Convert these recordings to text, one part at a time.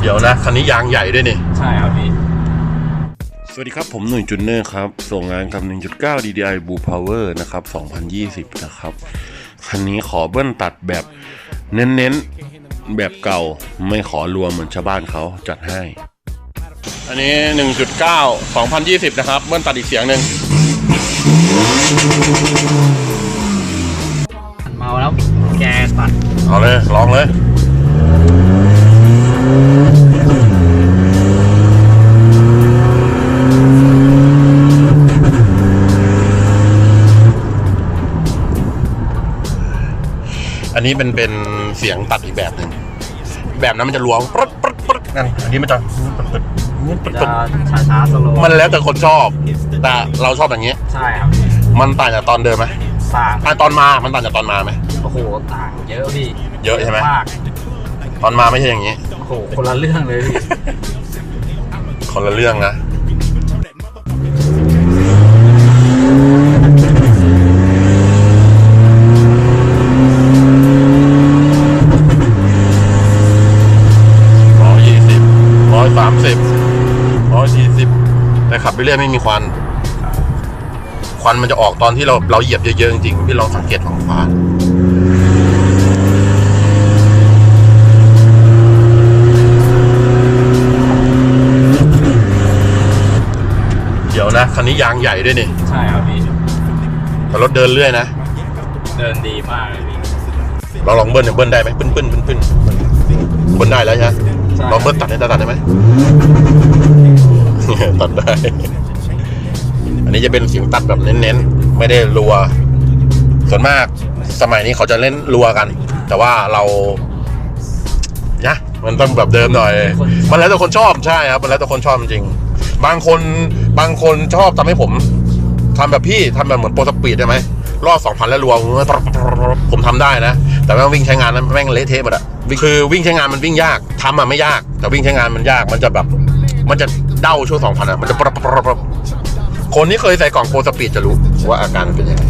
เดี๋ยวนะ คันนี้ยางใหญ่ด้วยนี่ ใช่ครับพี่ สวัสดีครับผมหนุ่ยจุนเนอร์ครับ ส่งงานกับ 1.9 DDI Blue Power นะครับ 2020 นะครับ คันนี้ขอเบิ้ลตัดแบบเน้นๆ แบบเก่าไม่ขอรวมเหมือนชาวบ้านเขาจัดให้ อันนี้ 1.9 2020 นะครับ เบิ้ลตัดอีกเสียงหนึ่ง นนี้เป็นเป็นเสียงตัดอีกแบบหนึ่งแบบนั้นมันจะรวงปึ๊ดปึ๊ดปึ๊ดนั่นอันนี้มันจะปึ๊ดปึ๊ดปึ๊ดปึ๊ดจะช้าช้าๆสโลว์มันแล้วแต่คนชอบ แต่เราชอบอย่างเงี้ย ใช่ครับมันต่างจากตอนเดิมไหมต่างอะตอนมา มันต่างจากตอนมาไหม โอ้โหต่างเยอะพี่เยอะใช่ไหม มากตอนมาไม่ใช่อย่างนี้ โอ้โหคนละเรื่องเลยพี่คนละเรื่องนะ สามสิบร้อยสี่สิบแต่ขับไปเรื่อยไม่มีควัน ควันมันจะออกตอนที่เราเราเหยียบเยอะๆจริงๆพี่ลองสังเกตของฟ้าเดี๋ยวนะคันนี้ยางใหญ่ด้วยนี่ใช่ครับพี่แต่รถเดินเรื่อยนะ เดินดีมากเลยพี่เราลองเบิ้ลเนี่ยเบิ้ลได้ไหมปึ้นปึ้นปึ้นปึ้นเบิ้ลได้แล้วใช่ไหมใช่ ลองเบิ้ลตัดได้ตัดได้ไหมตัดได้ อันนี้จะเป็นเสียงตัดแบบเน้นๆ ไม่ได้รัว ส่วนมากสมัยนี้เขาจะเล่นรัวกัน แต่ว่าเรานะมันต้องแบบเดิมหน่อย มันแล้วแต่คนชอบใช่ครับ มันแล้วแต่คนชอบจริง บางคนบางคนชอบทำให้ผมทำแบบพี่ทำแบบเหมือนโปรสปีดได้ไหม รอบสองพันแล้วรัวผมทำได้นะ แต่ว่าวิ่งใช้งานนั้นแม่งเละเทะหมดอะคือวิ่งใช้งานมันวิ่งยากทำอะไม่ยาก แต่วิ่งใช้งานมันยากมันจะแบบ มันจะเด้าช่วงสองพันอะมันจะปรับปรับปรับคนที่เคยใส่กล่องโปรสปีดจะรู้ว่าอาการมันเป็นยังไง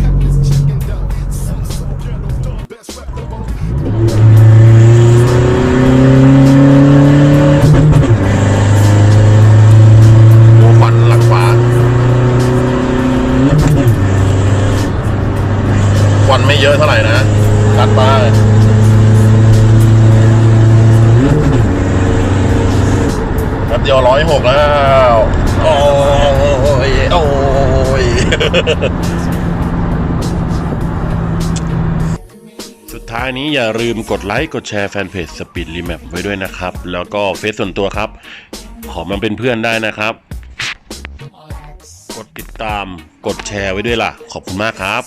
ควันไม่เยอะเท่าไหร่นะตัดไปแป๊บเดียวร้อยหกแล้ว โอ้ย โอ้ย สุดท้ายนี้อย่าลืมกดไลค์ กดแชร์แฟนเพจ Speed Remap ไว้ด้วยนะครับ แล้วก็เฟซส่วนตัวครับ ขอมาเป็นเพื่อนได้นะครับ กดติดตาม กดแชร์ไว้ด้วยล่ะ ขอบคุณมากครับ